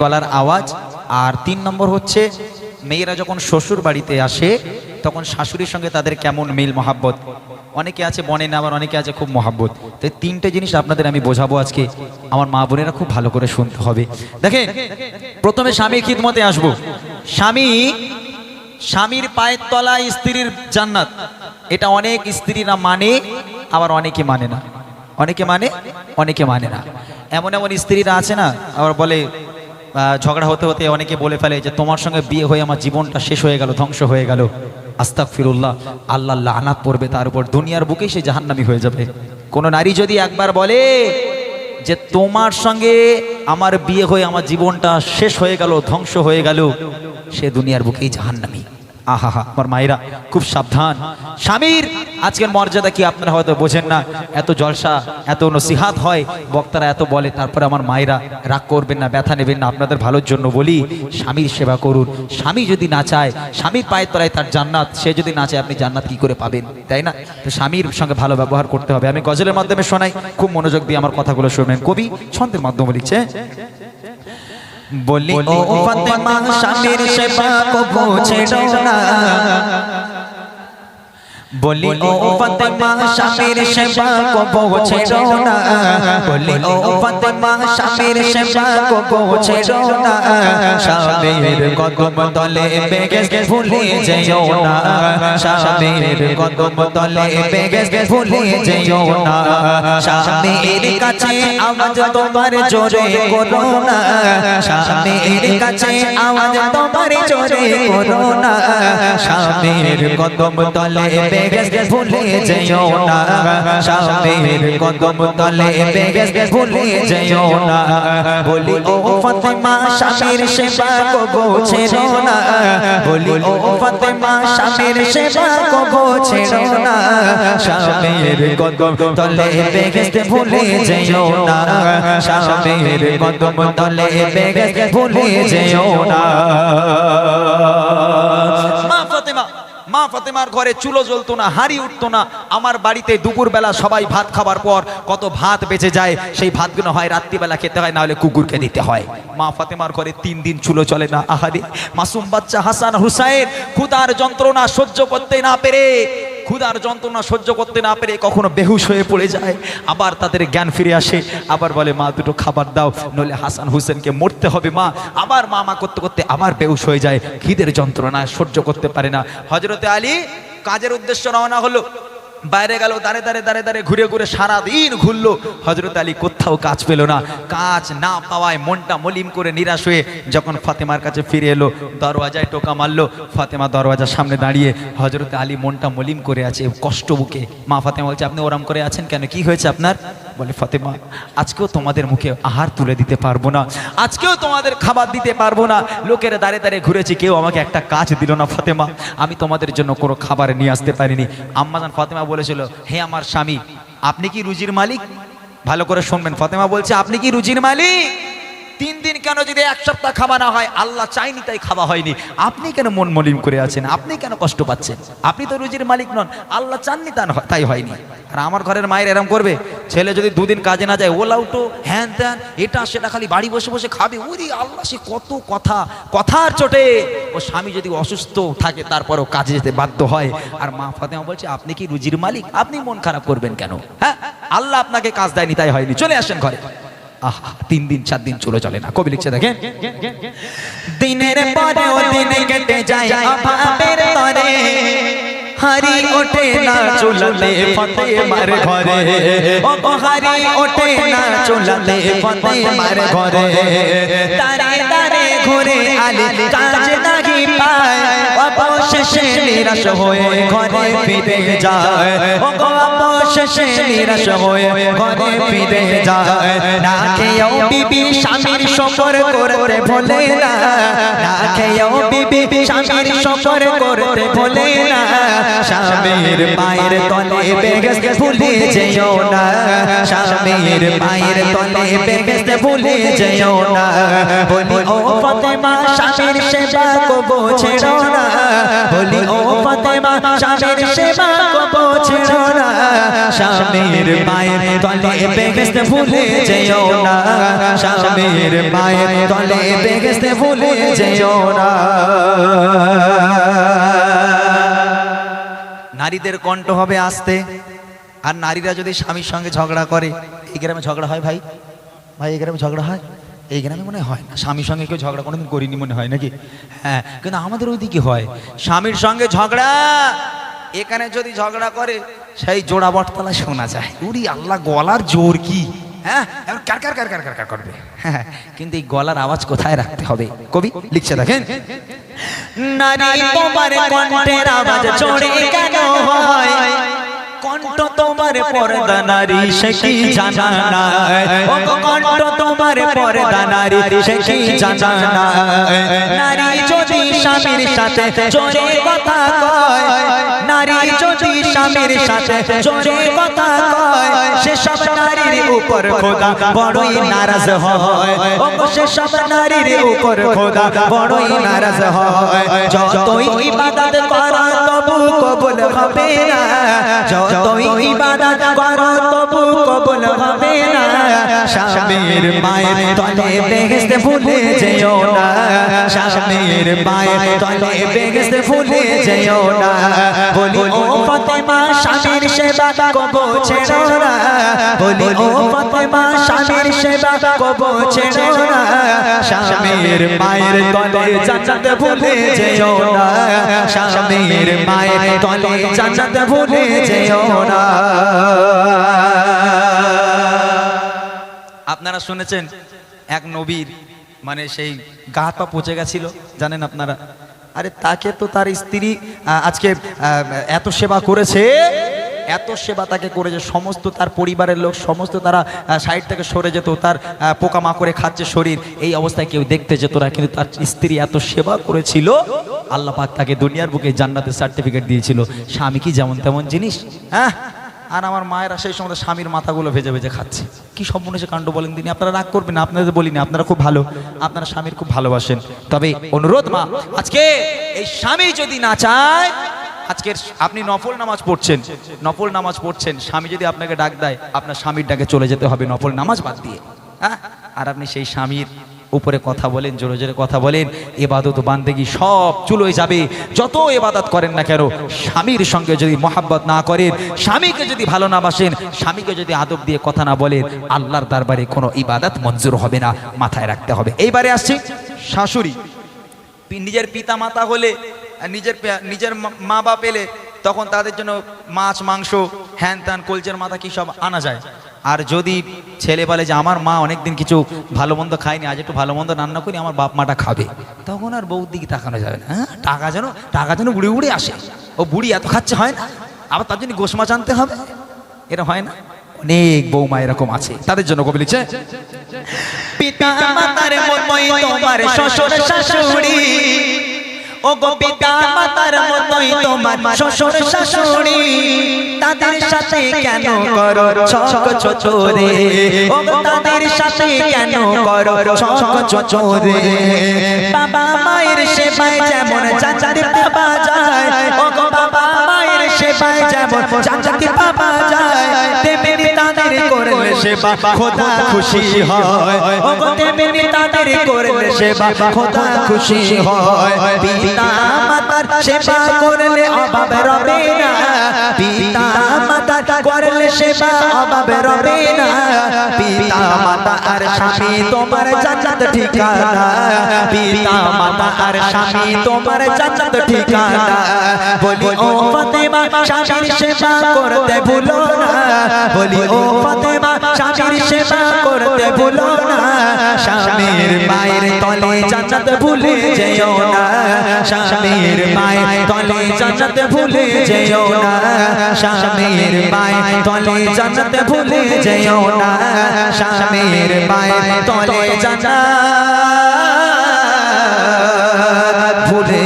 গলার আওয়াজ, আর তিন নম্বর হচ্ছে, মেয়েরা যখন শ্বশুর বাড়িতে আসে, তখন শাশুড়ির সঙ্গে তাদের কেমন মিল, মহাব্বত? অনেকে আছে বনে না, আবার অনেকে আছে খুব মহাব্বত। তো তিনটে জিনিস আপনাদের আমি বোঝাবো আজকে। আমার মা বোনেরা খুব ভালো করে শুনতে হবে। দেখেন, প্রথমে স্বামীর খিদমতে আসব। স্বামী, স্বামীর পায়ের তলায় স্ত্রীর জান্নাত। এটা অনেক স্ত্রীরা মানে আবার অনেকে মানে না। অনেকে মানে অনেকে মানে না। এমন এমন স্ত্রীরা আছে না, আবার বলে ঝগড়া হতে হতে অনেকে বলে ফেলে যে তোমার সঙ্গে বিয়ে হয়ে আমার জীবনটা শেষ হয়ে গেল, ধ্বংস হয়ে গেল। আস্তাক ফিরুল্লাহ আল্লাহ আনাত পড়বে, তার উপর দুনিয়ার বুকেই সে জাহান্নামি হয়ে যাবে। কোন নারী যদি একবার বলে যে তোমার সঙ্গে আমার বিয়ে হয়ে আমার জীবনটা শেষ হয়ে গেল, ধ্বংস হয়ে গেল, সে দুনিয়ার বুকেই জাহান্নামি। আহা আমার মায়েরা খুব সাবধান। স্বামীর আজকের মর্যাদা কি আপনারা হয়তো বোঝেন না। এত জলসা, এত নসিহাত হয়, বক্তারা এত বলে, তারপরে আমার মায়েরা রাগ করবেন না, ব্যথা নেবেন না, আপনাদের ভালোর জন্য বলি, স্বামীর সেবা করুন। স্বামী যদি না চায়, স্বামীর পায়ের তলায় তার জান্নাত, সে যদি না চায়, আপনি জান্নাত কি করে পাবেন, তাই না? তো স্বামীর সঙ্গে ভালো ব্যবহার করতে হবে। আমি গজলের মাধ্যমে শোনাই, খুব মনোযোগ দিয়ে আমার কথাগুলো শুনবেন কবি ছন্দের মাধ্যমে লিখছে বলি ও ফাতেমা স্বামীর সেবা কো ছেড়ো না। বলি ও ফাতেমা স্বামীর সেবা কো বোঝে না। বলি ও ফাতেমা সেবা কো না। স্বামীর কদম তলে বেগে ভুলে যেও না। স্বামীর কদম তলে বেগে ভুলে যেও না। স্বামীর কাছে আওয়াজ তোমার জোরে করো না। স্বামীর কাছে আওয়াজ তোমার জোরে করো না। স্বামীর কদম তলে বেগে ভুলে যেও না। স্বামীর কদম তলে বেগে ভুলে যেও না। বলি ও ফাতেমা স্বামীর সেবা কো বোঝে না। বলি ও ফাতেমা স্বামীর সেবা কো বোঝে না। স্বামীর কদম তলে বেগে ভুলে যেও না। স্বামীর কদম তলে বেগে ভুলে যেও না। মা ফাতেমা মা ফাতেমার ঘরে চুলো জ্বলতো না, হাড়ি উঠতো না। আমার বাড়িতে দুপুরবেলা সবাই ভাত খাবার পর কত ভাত বেঁচে যায়, সেই ভাতগুলো হয় রাত্রিবেলা খেতে হয় না হলে কুকুরকে দিতে হয়। মা ফাতেমার ঘরে তিন দিন চুলো চলে না, আহারে। মাসুম বাচ্চা হাসান হুসাইন ক্ষুদার যন্ত্রণা সহ্য করতে না পেরে ক্ষুধার যন্ত্রণা সহ্য করতে না পেরে কখনো বেহুশ হয়ে পড়ে যায়। আবার তাদের জ্ঞান ফিরে আসে। আবার বলে, মা, দুটো খাবার দাও নলে হাসান হুসেনকে মরতে হবে, মা। আবার মা মা করতে করতে আবার বেহুশ হয়ে যায়। খিদের যন্ত্রণা সহ্য করতে পারে না। হজরতে আলী কাজের উদ্দেশ্য রওনা হলো। বাইরে গেল, দাঁড়ে দাঁড়ে দাঁড়ে দাঁড়ে ঘুরে ঘুরে সারাদিন ঘুরলো। হজরত আলী কোথাও কাজ পেল না। কাজ না পাওয়ায় মনটা মলিম করে নিরাশ হয়ে যখন ফাতেমার কাছে ফিরে এলো, দরওয়াজায় টোকা মারলো। ফাতেমা দরওয়াজার সামনে দাঁড়িয়ে হজরত আলী মনটা মলিম করে আছে কষ্ট বুকে। মা ফাতেমা বলছে, আপনি ওরাম করে আছেন কেন? কি হয়েছে আপনার? বলে, ফতেমা, আজকেও তোমাদের মুখে আহার তুলে দিতে পারব না। আজকেও তোমাদের খাবার দিতে পারব না। লোকের দাঁড়িয়ে দাঁড়িয়ে ঘুরেছি, কেউ আমাকে একটা কাজ দিল না, ফতেমা। আমি তোমাদের জন্য কোনো খাবার নিয়ে আসতে পারিনি। আম্মাজান ফতেমা বলেছিল, হে আমার স্বামী, আপনি কি রুজির মালিক? ভালো করে শুনবেন, ফতেমা বলছে, আপনি কি রুজির মালিক? তিন দিন কেন যদি এক সপ্তাহ খাওয়া না হয়? আল্লাহ চাইনি তাই খাওয়া হয়নি। আপনি কেন মন মলিন করে আছেন? আপনি কেন কষ্ট পাচ্ছেন? আপনি তো রুজির মালিক নন। আল্লাহ চাননি তাই হয়নি। আর আমার ঘরের মায়ের এরম করবে, ছেলে যদি দুদিন কাজে না যায়, ওলা উঠো, হ্যান ত্যান, এটা সেটা খালি বাড়ি বসে বসে খাবে। ওরে আল্লাহ, সে কত কথা, কথার চোটে। ও স্বামী যদি অসুস্থ থাকে, তারপরও কাজে যেতে বাধ্য হয়। আর মা ফাতেমা বলছে, আপনি কি রুজির মালিক? আপনি মন খারাপ করবেন কেন? হ্যাঁ? আল্লাহ আপনাকে কাজ দেয়নি, তাই হয়নি। চলে আসেন ঘরে। তিন দিন, চার দিন চলে চলে না। কবি লিখছে, দেখেন। দিনের পরেও দিন কেটে যায় অভাবের তরে। হারি ওঠে না চুলাতে ফতে মার ঘরে। ও হারি ওঠে না চুলাতে ফতে মার ঘরে। তারে তারে ঘুরে আলি কাজ পায় অবশেষে নিরাশ হয়ে ঘরে ফিরে যায়। ও অবশেষে নিরাশ হয়ে ঘরে ফিরে যায়। না খেয়েও বিবি স্বামীর সফর করতে ভোলে না খেয়েও বিবি স্বামীর সফর করতে ভোলে না। স্বামীর পায়ের তলে বেগস ভুলে যেও না। স্বামীর পায়ের তলে বেগস ভুলে যেও না। বলি ও ফাতেমা স্বামীর সেবা কো বোঝেও না। বলি ও ফাতেমা স্বামীর সেবা কো বোঝেও না। স্বামীর মায়ের তলে বেহেস্তে ভুলে যেও না। স্বামীর মায়ের তলে বেহেস্তে ভুলে যেও না। নারীদের কণ্ঠ হবে আসতে। আর নারীরা যদি স্বামীর সঙ্গে ঝগড়া করে, এই গ্রামে ঝগড়া হয় ভাই? ভাই, এই গ্রামে ঝগড়া হয়? এই গ্রামে মনে হয় না। স্বামীর সঙ্গে কেউ ঝগড়া কোনোদিন করিনি মনে হয় নাকি? হ্যাঁ কিন্তু আমাদের ওইদিকে হয়। স্বামীর সঙ্গে ঝগড়া! এখানে যদি ঝগড়া করে, সেই জোড়া বটতলা শোনা যায়। উরি আল্লাহ, গলার জোর কি? হ্যাঁ এবার কার কার কার কার কার কার করবে? হ্যাঁ কিন্তু এই গলার আওয়াজ কোথায় রাখতে হবে? কবি লিখছে দেখেন। নারী তোমার কণ্ঠের আওয়াজ চড়ে কেন হয়? কণ্ঠ তোমার পর্দা নারী, সে কি জানা না কণ্ঠ তোমার পর্দা নারী, সে কি জানা নারী যদি স্বামীর সাথে জোরে কথা কয়, নারী যদি স্বামীর সাথে জোরে কথা কয় সে সব নারীর উপর খোদা বড়ই নারাজ হয়। সে সব নারীর উপর খোদা বড়ই নারাজ হয়। যতই ইবাদত করা তবু কবুল হবে না। যতই ইবাদত করো, তবু কবুল হবে না। স্বামীর মায়ের তলে বেহেস্তে ভুলে যেও না। স্বামীর মায়ের তলে বেহেস্তে ভুলে যেও না। বলি, ও ফাতেমা, স্বামীর সেবা কবো ছেড়ো না। বলি, ও ফাতেমা, স্বামীর সেবা কবো ছেড়ো না। স্বামীর মায়ের তলে জান্নাত ভুলে যেও না। স্বামীর মায়ের তলে জান্নাত ভুলে যেও না। আপনারা শুনেছেন এক নবীর মানে সেই গা পা পচে গেছিল জানেন আপনারা? আরে তাকে তো তার স্ত্রী আজকে এত সেবা করেছে। এত সেবা তাকে করেছে সমস্ত তার পরিবারের লোক, সমস্ত তারা সাইড থেকে সরে যেত, তার পোকামাকড়ে খাচ্ছে শরীর, এই অবস্থায় কেউ দেখতে যেত না, কিন্তু তার স্ত্রী এত সেবা করেছিল, আল্লাহ পাক তাকে দুনিয়ার বুকে জান্নাতের সার্টিফিকেট দিয়েছিল। স্বামী কি যেমন তেমন জিনিস হ্যাঁ? আর আমার মায়েরা সেই সময় স্বামীর মাথাগুলো ভেজে ভেজে খাচ্ছে। কি মনে কাণ্ড বলেন তিনি? আপনারা রাগ করবেন আপনাদের বলিনি, আপনারা খুব ভালো, আপনারা স্বামীর খুব ভালোবাসেন। তবে অনুরোধ মা, আজকে এই স্বামী যদি না চায় আজকের আপনি নফল নামাজ পড়ছেন, নফল নামাজ পড়ছেন, স্বামী যদি আপনাকে ডাক দেয়, আপনার স্বামীর ডাকে চলে যেতে হবে নফল নামাজ বাদ দিয়ে। হ্যাঁ? আর আপনি সেই স্বামীর উপরে কথা বলেন, জোরে জোরে কথা বলেন, এবাদত বান্দেগি সব চুলোয় যাবে, যত এবাদত করেন না কেন, স্বামীর সঙ্গে যদি মহাব্বত না করেন, স্বামীকে যদি ভালো না বাসেন, স্বামীকে যদি আদব দিয়ে কথা না বলেন, আল্লাহর দরবারে কোনো ইবাদত মঞ্জুর হবে না, মাথায় রাখতে হবে। এইবারে আসছি শাশুড়ি নিজের পিতা মাতা হলে নিজের নিজের মা- বাপ এলে তখন তাদের জন্য মাছ, মাংস, হ্যান ত্যান কলচের মাথা কি সব আনা যায়। আর যদি ছেলে বলে যে আমার মা অনেকদিন কিছু ভালো মন্দ খায়নি, আজ একটু ভালো মন্দ রান্না করি, আমার বাপ মাটা খাবে। তখন আর বউর দিকে তাকানো যাবে না হ্যাঁ? টাকা যেন টাকা যেন বুড়ি বুড়ি আসে। ও বুড়ি এত খাচ্ছে, হয় না? আবার তার জন্য গোস মাছ আনতে হবে। এটা হয় না? অনেক বৌমা এরকম আছে। তাদের জন্য কবি লিখছে, পিতা মাতার মতোই তোমার শ্বশুর শাশুড়ি ও গো পিতা মাতার মতোই তোমার শ্বশুর, শাশুড়ি, তাদের সাথে কেন করো ছক চোরে ও তাদের সাথে কেন করো ছক চোরে বাবা মায়ের সেবায় যেমন চাচাদের বাবা যায় ও গো সেবায় যেমন চাচাদের বাবা যায় তেমনি তাদের করলে সেবা খোদা খুশি হয়। ও তেমনি তাদের করলে সেবা খোদা খুশি হয়। পিতা মাতার সেবা করলে অভাব রবে না। পিতা মাতার করলে সেবা অভাব রবে না। পিতা মাতা আর স্বামী তোমার জান্নাত ঠিকানা। পিতা মাতা আর স্বামী তোমার জান্নাত ঠিকানা। বলি ও ফাতেমা স্বামীর সেবা করতে ভুলো না। বলি ও ফাতেমা স্বামীর সেবা করতে ভুলো না। স্বামীর মায়ের তলে জান্নাত ভুলে যেও না। স্বামীর মায়ের তলে জান্নাত ভুলে যেও না। স্বামীর মায়ের তলে জান্নাত ভুলে যেও না। স্বামীর মায়ের তলে জান্নাত ভুলে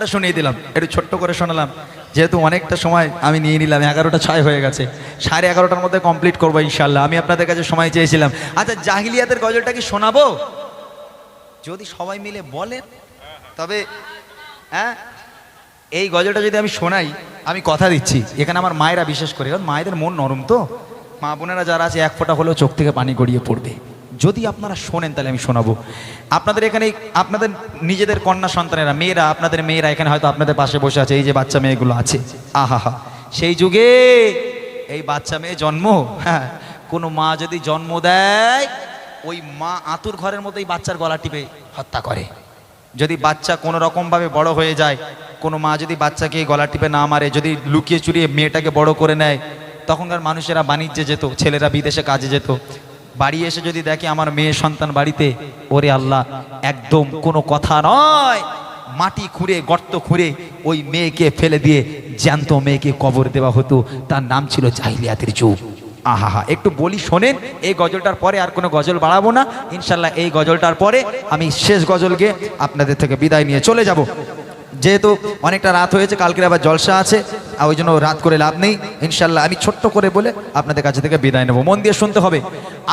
শর্টকটে শুনিয়ে দিলাম, একটু ছোট্ট করে শোনালাম। যেহেতু অনেকটা সময় আমি নিয়ে নিলাম, এগারোটা ছয় হয়ে গেছে, সাড়ে এগারোটার মধ্যে কমপ্লিট করব ইনশাল্লাহ আমি আপনাদের কাছে সময় চেয়েছিলাম। আচ্ছা জাহিলিয়াতের গজলটা কি শোনাবো? যদি সবাই মিলে বলেন, তবে হ্যাঁ এই গজলটা যদি আমি শোনাই, আমি কথা দিচ্ছি। এখানে আমার মায়েরা বিশেষ করে, কারণ মায়েদের মন নরম তো। মা বোনেরা যারা আছে, এক ফোঁটা হলেও চোখ থেকে পানি গড়িয়ে পড়বে। যদি আপনারা শোনেন, তাহলে আমি শোনাবো। আপনাদের এখানে, আপনাদের নিজেদের কন্যা সন্তানেরা, মেয়েরা, আপনাদের মেয়েরা এখানে হয়তো আপনাদের পাশে বসে আছে, এই যে বাচ্চা মেয়েগুলো আছে। আহা হা সেই যুগে এই বাচ্চা মেয়ে জন্ম হ্যাঁ কোনো মা যদি জন্ম দেয়, ওই মা আতুর ঘরের মতো এই বাচ্চার গলা টিপে হত্যা করে। যদি বাচ্চা কোনো রকমভাবে বড় হয়ে যায়, কোনো মা যদি বাচ্চাকে গলা টিপে না মারে, যদি লুকিয়ে চুরিয়ে মেয়েটাকে বড় করে নেয়, তখনকার মানুষেরা বাণিজ্যে যেত, ছেলেরা বিদেশে কাজে যেত বাড়ি এসে যদি দেখে আমার মেয়ে সন্তান বাড়িতে, ওরে আল্লাহ, একদম কোনো কথা নয়। মাটি খুঁড়ে, গর্ত খুঁড়ে ওই মেয়েকে ফেলে দিয়ে জ্যান্ত মেয়েকে কবর দেওয়া হতো। তার নাম ছিল জাহিলিয়াতের যুগ। আহা একটু বলি শোনেন, এই গজলটার পরে আর কোনো গজল বাড়াবো না। ইনশাল্লাহ এই গজলটার পরে আমি শেষ গজলকে আপনাদের থেকে বিদায় নিয়ে চলে যাব। যেহেতু অনেকটা রাত হয়েছে, কালকের আবার জলসা আছে, আর ওই জন্য রাত করে লাভ নেই। ইনশাল্লাহ আমি ছোট্ট করে বলে আপনাদের কাছে থেকে বিদায় নেব। মন দিয়ে শুনতে হবে।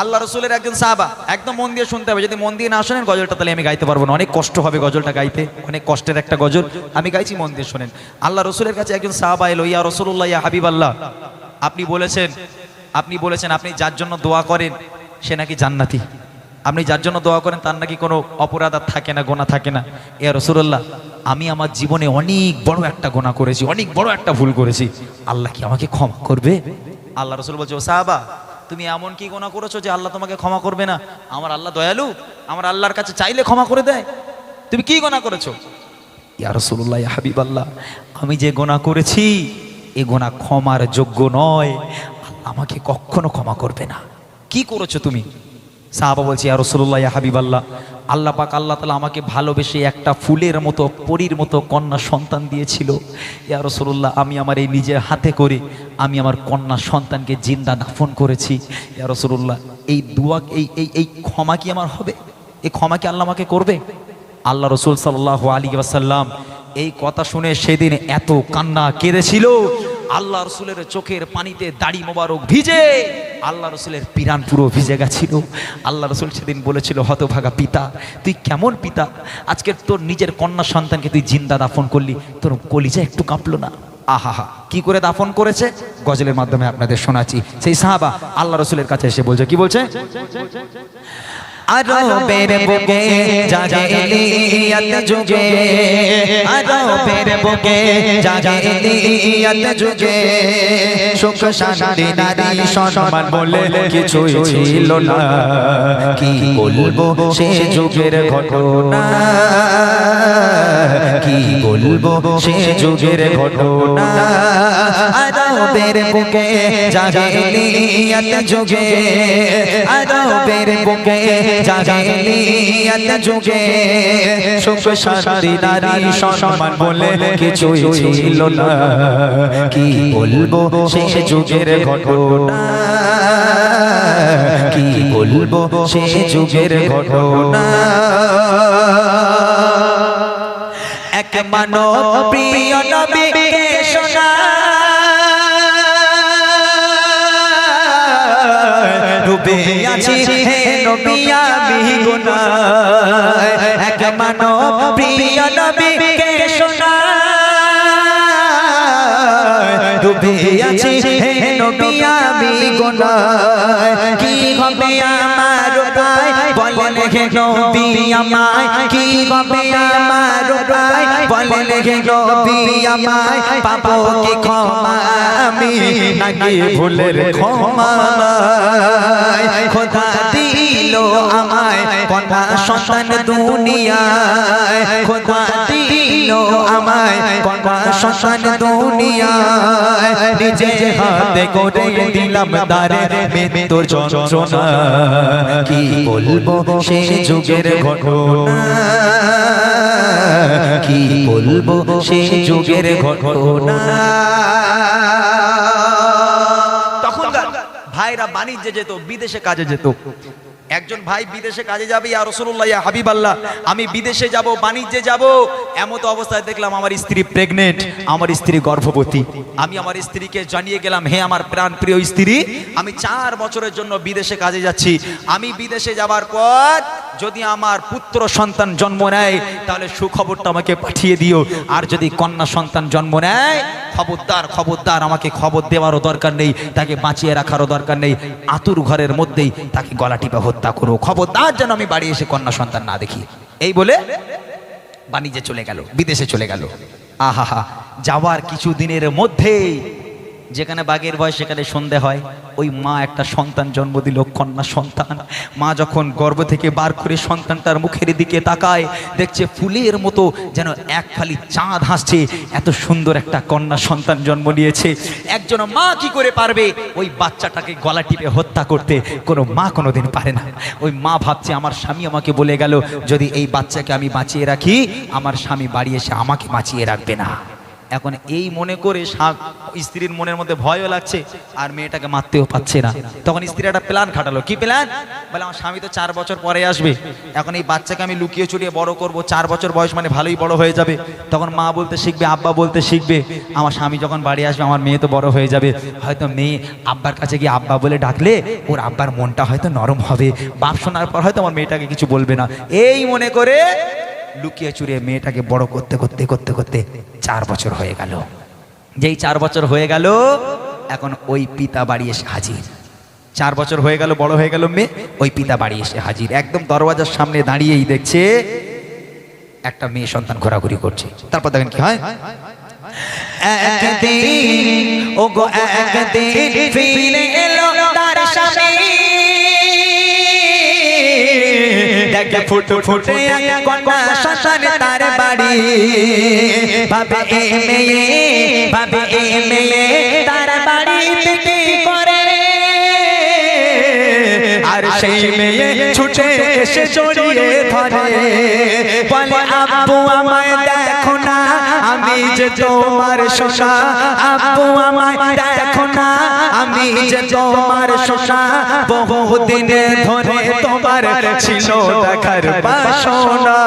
আল্লাহ রসুলের একজন সাহাবা, একদম মন দিয়ে শুনতে হবে। যদি মন দিয়ে না শোনেন, গজলটা তাহলে আমি গাইতে পারব না। অনেক কষ্ট হবে গজলটা গাইতে। অনেক কষ্টের একটা গজল। আমি গাইছি, মন দিয়ে শোনেন। আল্লাহ রসুলের কাছে একজন সাহাবা এলো, ইয়া রসুল্লাহ ইয়া হাবিব আল্লাহ আপনি বলেছেন আপনি বলেছেন, আপনি যার জন্য দোয়া করেন, সে নাকি জান্নাতি। আপনি যার জন্য দোয়া করেন, তার নাকি কোনো অপরাধ আর থাকে না, গোনা থাকে না। এ রসুল্লাহ আমি আমার জীবনে অনেক বড় একটা গোনা করেছি, অনেক বড় একটা ভুল করেছি। আল্লাহ কি আমাকে ক্ষমা করবে? আল্লাহ রসুল বলছে, ও সাহাবা, তুমি এমন কি গোনা করেছ যে আল্লাহ তোমাকে ক্ষমা করবে না? আমার আল্লাহ দয়ালু, আমার আল্লাহর কাছে চাইলে ক্ষমা করে দেয়। তুমি কি গোনা করেছ? ইয়া হাবিব আল্লাহ আমি যে গোনা করেছি, এ গোনা ক্ষমার যোগ্য নয়। আমাকে কখনো ক্ষমা করবে না। কি করেছ তুমি? সাহাবা বলছি, ইয়া রসুল্লাহ হাবিব আল্লাহ আল্লাহ পাক আল্লাহ তালা আমাকে ভালোবেসে একটা ফুলের মতো, পরীর মতো কন্যা সন্তান দিয়েছিল। ইয়া রসুল্লাহ আমি আমার এই নিজের হাতে করে, আমি আমার কন্যা সন্তানকে জিন্দা দাফন করেছি। ইয়া রসুল্লাহ এই দুয়া, এই এই এই ক্ষমা কি আমার হবে? এই ক্ষমা কি আল্লাহ আমাকে করবে? আল্লাহ রসুল সাল্লাহ আলী ওয়াসাল্লাম এই কথা শুনে সেদিন এত কান্না কেঁদেছিল। আল্লাহ রসুলের চোখের পানিতে দাড়ি মোবারক ভিজে আল্লাহ রসুলের পিরান পুরো ভিজে গেছিল। আল্লাহ রসুল সেদিন বলেছিল, হতভাগা পিতা, তুই কেমন পিতা? আজকে তোর নিজের কন্যা সন্তানকে তুই জিন্দা দাফন করলি, তোর কলিজা একটু কাঁপলো না। আহাহা কি করে দাফন করেছে? গজলের মাধ্যমে আপনাদের শোনাচ্ছি। সেই সাহাবা আল্লাহ রসুলের কাছে এসে বলছে, কি বলছে? আরবের বুকে জাহিলিয়াত যুগে আরবের বুকে জাহিলিয়াত যুগে সুখ শান্তি নারী সম্মান বলে কিছুই ছিল না। কি বলব সে যুগের ঘটনা? কি বলব সে যুগের ঘটনা? আরবের বুকে জাহিলিয়াত যুগে আরবের বুকে জাহিলিয়াত যুগে সুখ শান্তি নারী সম্মান বলে কিছুই ছিল না। কি বলব সে যুগের ঘটনা? কি বলব সে যুগের ঘটনা? এক মানব প্রিয় নবীকে ডুবে আছি। হে নবী আমি গুনাহ। এক মানব প্রিয় নবীকে শোনা। ডুবে আছি। হে নবী আমি গুনাহ। কি হবে আমার নবী আমায় কি আমার উপায় বলেন হে নবী আমায় পাবো কি ক্ষমা? আমি নাকি ভুলের ক্ষমা খোদা দিল আমায় কন্যা সন্তান দুনিয়ায়। খোদা দিল আমায় মৃত্যুর যন্ত্রণা। কি বলব সে যুগের ঘটনা? কি ভাইরা বাণিজ্যে যেত, বিদেশে কাজে যেত। একজন ভাই বিদেশে কাজে যাবে, ইয়া রসুল্লাহ ইয়া হাবিব আল্লাহ আমি বিদেশে যাব, বাণিজ্যে যাব। এমত অবস্থায় দেখলাম আমার স্ত্রী প্রেগনেন্ট আমার স্ত্রী গর্ভবতী। আমি আমার স্ত্রীকে জানিয়ে গেলাম, হে আমার প্রাণ প্রিয় স্ত্রী, আমি চার বছরের জন্য বিদেশে কাজে যাচ্ছি। আমি বিদেশে যাবার পর যদি আমার পুত্র সন্তান জন্ম নেয়, তাহলে সুখবরটা আমাকে পাঠিয়ে দিও। আর যদি কন্যা সন্তান জন্ম নেয়, খবরদার খবরদার, আমাকে খবর দেওয়ারও দরকার নেই, তাকে বাঁচিয়ে রাখারও দরকার নেই। আতুর ঘরের মধ্যেই তাকে গলা টিপে হত্যা করো, খবরদার যেন আমি বাড়ি এসে কন্যা সন্তান না দেখি। এই বলে বাণিজ্যে চলে গেল, বিদেশে চলে গেল। আহা যাওয়ার কিছু দিনের মধ্যেই যেখানে বাঘের ভয়, সেখানে সন্ধে হয়। ওই মা একটা সন্তান জন্ম দিল, কন্যা সন্তান। মা যখন গর্ভ থেকে বার করে সন্তানটার মুখের দিকে তাকায়, দেখছে ফুলের মতো যেন এক ফালি চাঁদ হাসছে। এত সুন্দর একটা কন্যা সন্তান জন্ম নিয়েছে। একজন মা কি করে পারবে? ওই বাচ্চাটাকে গলা টিপে হত্যা করতে। কোনো মা কোনোদিন পারে না। ওই মা ভাবছে, আমার স্বামী আমাকে বলে গেল, যদি এই বাচ্চাকে আমি বাঁচিয়ে রাখি, আমার স্বামী বাড়ি এসে আমাকে বাঁচিয়ে রাখবে না। এখন এই মনে করে স্ত্রীর মনের মধ্যে ভয়ও লাগছে, আর মেয়েটাকে মারতেও পাচ্ছে না। তখন স্ত্রী একটা প্ল্যান খাটালো। কি প্ল্যান বলে, আমার স্বামী তো চার বছর পরে আসবে। এখন এই বাচ্চাকে আমি লুকিয়ে চুরিয়ে বড় করব। চার বছর বয়স মানে ভালোই বড় হয়ে যাবে। তখন মা বলতে শিখবে, আব্বা বলতে শিখবে, আমার স্বামী যখন বাড়ি আসবে, আমার মেয়ে তো বড় হয়ে যাবে। হয়তো মেয়ে আব্বার কাছে গিয়ে আব্বা বলে ডাকলে, ওর আব্বার মনটা হয়তো নরম হবে। বাপ শোনার পর হয়তো আমার মেয়েটাকে কিছু বলবে না। এই মনে করে লুকিয়ে চুরিয়ে মেয়েটাকে বড় করতে করতে করতে করতে চার বছর হয়ে গেল। যেই চার বছর হয়ে গেল, এখন ওই পিতা বাড়ি এসে হাজির। চার বছর হয়ে গেল, বড় হয়ে গেল মেয়ে, ওই পিতা বাড়ি এসে হাজির। একদম দরওয়াজার সামনে দাঁড়িয়েই দেখছে, একটা মেয়ে সন্তান ঘোরাঘুরি করছে। তারপর দেখেন কি হয়? একদিন, ও গো, একদিন ফিরে এলো তার স্বামী। দেখে ফুট ফুটে কন্যা সন্তান তার বাড়ি। ভাবে এ মেয়ে ভাবে এ মেয়ে তার বাড়িতে কি করে? আর সেই মেয়ে ছুটে এসে জড়িয়ে ধরে। বলে, আব্বু, আমায় দেখো না। যে তোমার শোষা আব্বু আমায় দেখো না। আমি যে তোমার শোষা বহুদিনে ধরে তোমার ছিল দেখার বাসনা।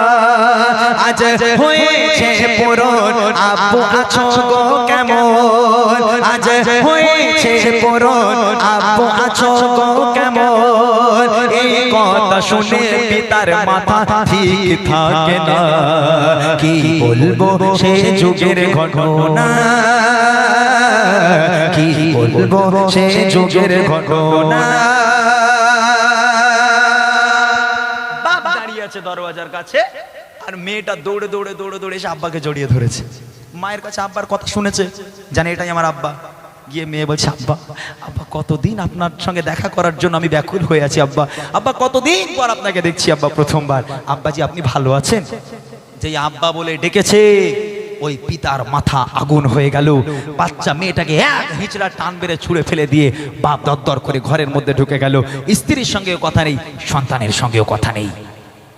আজ হয়েছে পুরন আব্বু আছো গো কেমন? আজ হয়েছে পুরন আব্বু আছো গো কেমন? শুনে পিতার মাথা ঠিক থাকে না। কি বলব সে যুগের ঘটনা? কি বলব সে যুগের ঘটনা? আছে দরওয়াজার কাছে, আর মেয়েটা দৌড়ে দৌড়ে দৌড়ে দৌড়ে এসে আব্বাকে জড়িয়ে ধরেছে। মায়ের কাছে আব্বার কথা শুনেছে, জানে এটাই আমার আব্বা। গিয়ে মেয়ে বলছে, আব্বা আব্বা, কতদিন আপনার সঙ্গে দেখা করার জন্য আমি ব্যাকুল হয়ে আছি, আব্বা। আব্বা, কতদিন পর আপনাকে দেখছি, আব্বা, প্রথমবার। আব্বাজি, আপনি ভালো আছেন? যেই আব্বা বলে, ডেকেছে। ওই পিতার মাথা আগুন হয়ে গেল। বাচ্চা মেয়েটাকে এক হিচড়া টান বেড়ে ছুঁড়ে ফেলে দিয়ে বাপ দরদর করে ঘরের মধ্যে ঢুকে গেল। স্ত্রীর সঙ্গেও কথা নেই, সন্তানের সঙ্গেও কথা নেই।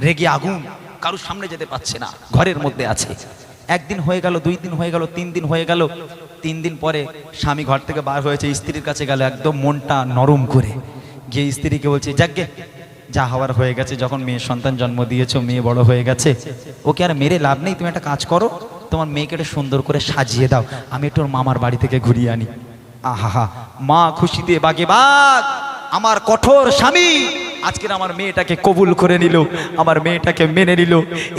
রেগে আগুন কারোর সামনে যেতে পারছে না, ঘরের মধ্যে আছে। একদিন হয়ে গেল, দুই দিন হয়ে গেল, তিন দিন হয়ে গেল। তিন দিন পরে স্বামী ঘর থেকে বার হয়েছে, স্ত্রীর কাছে গেল, একদম মনটা নরম করে। গিয়ে স্ত্রীকে বলছে যাকে যা হওয়ার হয়ে গেছে, যখন মেয়ে সন্তান জন্ম দিয়েছ, মেয়ে বড় হয়ে গেছে, ওকে আর মেরে লাভ নেই, তুমি একটা কাজ করো, তোমার মেয়েকে একটু সুন্দর করে সাজিয়ে দাও, আমি একটু মামার বাড়ি থেকে ঘুরিয়ে আনি। আহা মা খুশিতে বাগে বাগ আমার কঠোর স্বামী আজকের আমার মেয়েটাকে কবুল করে নিল, আমার মেয়েটাকে মেনে নিল।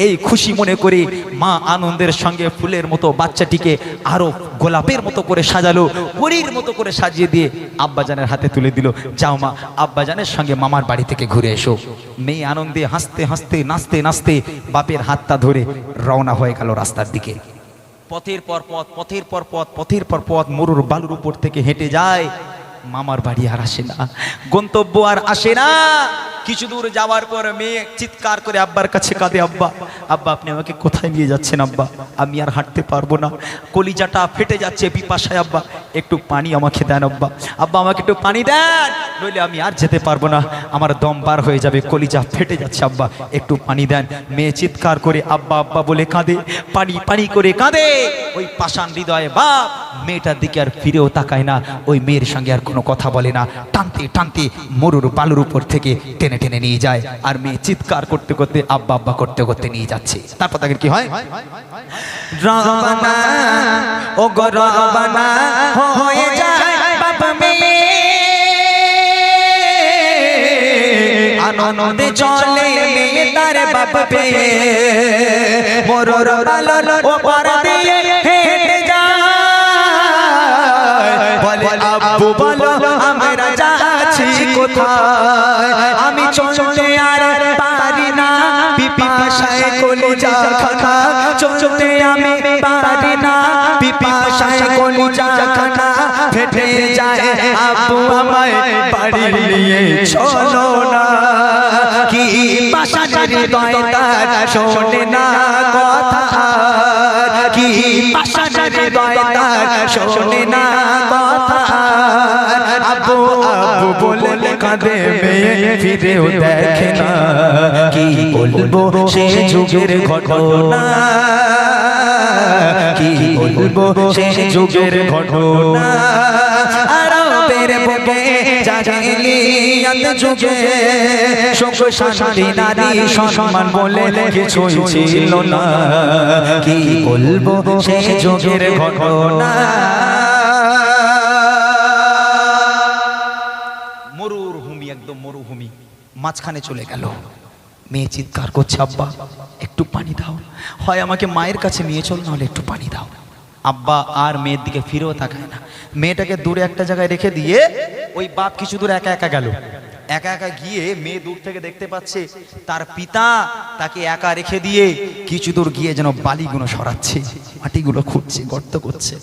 এই খুশি মনে করে মা আনন্দের সঙ্গে ফুলের মতো বাচ্চাটিকে আরও গোলাপের মতো করে সাজালো পরীর মতো করে সাজিয়ে দিয়ে আব্বাজানের হাতে তুলে দিল। যাও মা, আব্বাজানের সঙ্গে মামার বাড়ি থেকে ঘুরে এসো। মেয়ে আনন্দে হাসতে হাসতে, নাচতে নাচতে বাপের হাতটা ধরে রওনা হয়ে গেল রাস্তার দিকে। পথের পর পথ, পথের পর পথ, পথের পর পথ, মরুর বালুর উপর থেকে হেঁটে যায় মামার বাড়ি আর আসে না গন্তব্য আর আসে না। কিছু দূর যাওয়ার পর মেয়ে চিৎকার করে আব্বার কাছে কাঁদে, আব্বা আব্বা, আপনি আমাকে কোথায় নিয়ে যাচ্ছেন, আব্বা? আমি আর হাঁটতে পারব না। কলিজাটা ফেটে যাচ্ছে পিপাসায়, আব্বা। একটু পানি আমাকে দেন, আব্বা। আব্বা, আমাকে একটু পানি দেন। নইলে আমি আর যেতে পারব না। আমার দম বার হয়ে যাবে, কলিজা ফেটে যাচ্ছে, আব্বা। একটু পানি দেন। মেয়ে চিৎকার করে, আব্বা আব্বা বলে কাঁদে। পানি পানি করে কাঁদে। ওই পাষাণ হৃদয়ে বাপ, মেয়েটার দিকে আর ফিরেও তাকায় না। ওই মেয়ের সঙ্গে আর কোনো কথা বলে না। টানতে টানতে মরুর বালুর উপর থেকে টেনে টেনে টেনে নিয়ে যায়। আর মেয়ে চিৎকার করতে করতে, আব্বা আব্বা করতে করতে নিয়ে যাচ্ছে। তারপর তাকে কি হয়? বাবা আনন্দে চলে তার যায়। বলে, আব্বু বলো, আমরা যাচ্ছি কোথায়? খানা চলতে আমি পারি না। পিপাসায় কলিজা খানা, ফেটে যায় আব্বু আমায় বাড়ি নিয়ে। চলো না, কি পাশানের হৃদয় তার শোনে না কথা। কি পাশানের হৃদয় তার শোনে না কথা। বলে কাঁদে ফিরেও দেখে না। কি বলব, সে যুগের ঘটনা। কি বলব, সে যুগের ঘটনা। ছিল না। কি বলব, সে যুগের ঘটনা। মাঝখানে চলে গেল। মেয়ে চিৎকার করছে, আব্বা, একটু পানি দাও। হয় আমাকে মায়ের কাছে নিয়ে চল, নাহলে একটু পানি দাও। আব্বা আর মেয়ের দিকে ফিরেও তাকায় না। মেয়েটাকে দূরে একটা জায়গায় রেখে দিয়ে ওই বাপ কিছু দূর একা একা গেল। একা একা গিয়ে মেয়ে দূর থেকে দেখতে পাচ্ছে, তার পিতা তাকে একা রেখে দিয়ে কিছু দূর গিয়ে যেন বালিগুলো সরাচ্ছে, মাটিগুলো খুঁড়ছে, গর্ত করছে।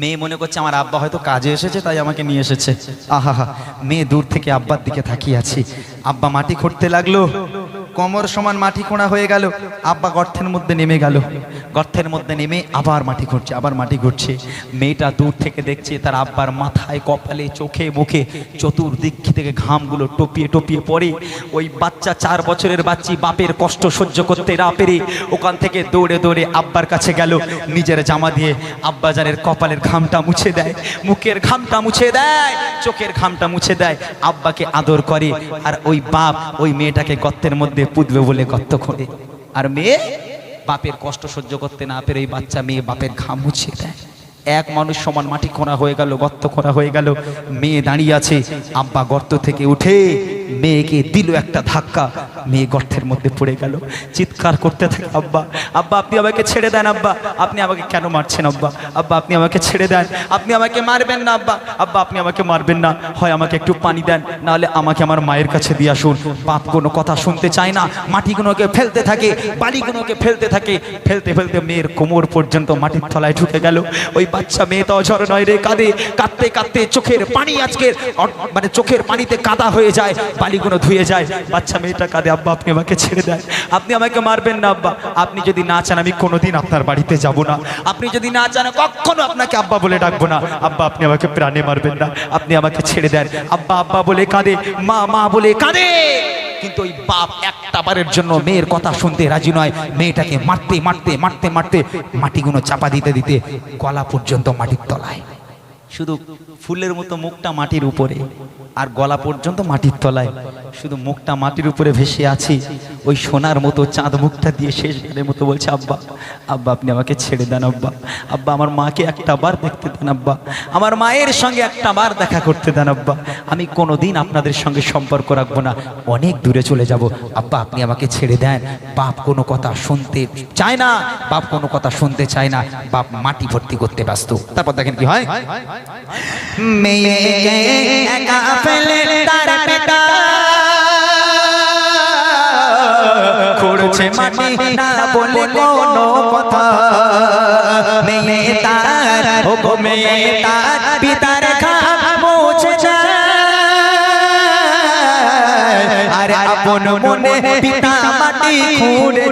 মেয়ে মনে করছে আমার আব্বা হয়তো কাজে এসেছে, তাই আমাকে নিয়ে এসেছে। আহা মেয়ে দূর থেকে আব্বার দিকে তাকিয়ে আছি। আব্বা মাটি খুঁড়তে লাগল। কোমর সমান মাটি খোঁড়া হয়ে গেল, আব্বা গর্তের মধ্যে নেমে গেল। গর্তের মধ্যে নেমে আবার মাটি ঘুরছে আবার মাটি ঘুরছে মেয়েটা দূর থেকে দেখছে, তার আব্বার মাথায়, কপালে, চোখে, মুখে চতুর্দিক থেকে ঘামগুলো টপিয়ে টপিয়ে পড়ে। ওই বাচ্চা, চার বছরের বাচ্চি বাপের কষ্ট সহ্য করতে না পেরে ওখান থেকে দৌড়ে দৌড়ে আব্বার কাছে গেল। নিজের জামা দিয়ে আব্বা আব্বাজানের কপালের ঘামটা মুছে দেয়, মুখের ঘামটা মুছে দেয়, চোখের ঘামটা মুছে দেয়। আব্বাকে আদর করে, আর ওই বাপ ওই মেয়েটাকে গর্তের মধ্যে পুঁতবে বলে গর্ত খোঁড়ে আর মেয়ে, বাপের কষ্ট সহ্য করতে না পেরে এই বাচ্চা মেয়ে বাপের ঘাম মুছে দেয়। এক মানুষ সমান মাটি খোঁড়া হয়ে গেল, গর্ত খোঁড়া হয়ে গেল। মেয়ে দাঁড়িয়ে আছে, আব্বা গর্ত থেকে উঠে মেয়েকে দিল একটা ধাক্কা। মেয়ে গর্তের মধ্যে পড়ে গেল। চিৎকার করতে থাকে, আব্বা আব্বা, আপনি আমাকে ছেড়ে দেন, আব্বা। আপনি আমাকে কেন মারছেন, আব্বা? আব্বা, আপনি আমাকে ছেড়ে দেন। আপনি আমাকে মারবেন না, আব্বা। আব্বা, আপনি আমাকে মারবেন না। হয় আমাকে একটু পানি দেন, নাহলে আমাকে আমার মায়ের কাছে দিয়ে আসুন। বাপ কোনো কথা শুনতে চায় না। মাটিগুলোকে ফেলতে থাকে বালিগুলোকে ফেলতে থাকে। ফেলতে ফেলতে মেয়ের কোমর পর্যন্ত মাটির তলায় ঢুকে গেল। ওই বাচ্চা মেয়ে তো অঝর নয় রে, কাঁদে। কাঁদতে কাঁদতে চোখের পানি আজকে অ- মানে চোখের পানিতে কাদা হয়ে যায়। বালিগুলো ধুয়ে যায়। বাচ্চা মেয়েটা কাঁদে, আব্বা, আপনি আমাকে ছেড়ে দেন। আপনি আমাকে মারবেন না, আব্বা। আপনি যদি না চান, আমি কোনোদিন আপনার বাড়িতে যাব না। আপনি যদি না চান, কখনো আপনাকে আব্বা বলে ডাকবো না। আব্বা, আপনি আমাকে প্রাণে মারবেন না। আপনি আমাকে ছেড়ে দেন। আব্বা আব্বা বলে কাঁদে, মা মা বলে কাঁদে। কিন্তু ওই বাপ একটা বারের জন্য মেয়ের কথা শুনতে রাজি নয়। মেয়েটাকে মারতে মারতে মারতে মারতে মাটিগুলো চাপা দিতে দিতে গলা পর্যন্ত মাটির তলায়। শুধু ফুলের মতো মুখটা মাটির উপরে, আর গলা পর্যন্ত মাটির তলায়। শুধু মুখটা মাটির উপরে ভেসে আছি, ওই সোনার মতো চাঁদ মুখটা দিয়ে শেষবারের মতো বলছে, আব্বা আব্বা, আপনি আমাকে ছেড়ে দেন, আব্বা। আব্বা, আমার মাকে একটা বার দেখতে দেন, আব্বা। আমার মায়ের সঙ্গে একটা বার দেখা করতে দেন, আব্বা। আমি কোনোদিন আপনাদের সঙ্গে সম্পর্ক রাখব না, অনেক দূরে চলে যাব। আব্বা, আপনি আমাকে ছেড়ে দেন। বাপ কোনো কথা শুনতে চায় না, বাপ কোনো কথা শুনতে চায় না। বাপ মাটি ভর্তি করতে ব্যস্ত। তারপর দেখেন কি হয়? মেয়েকে একা ফেলে তার পিতা খুঁড়ছে মাটি না বলে কোনো কথা। মেয়ে তার ও মেয়ে তার পিতার মুছে যায়। আর আপন মনে পিতা মাটি খুঁড়ে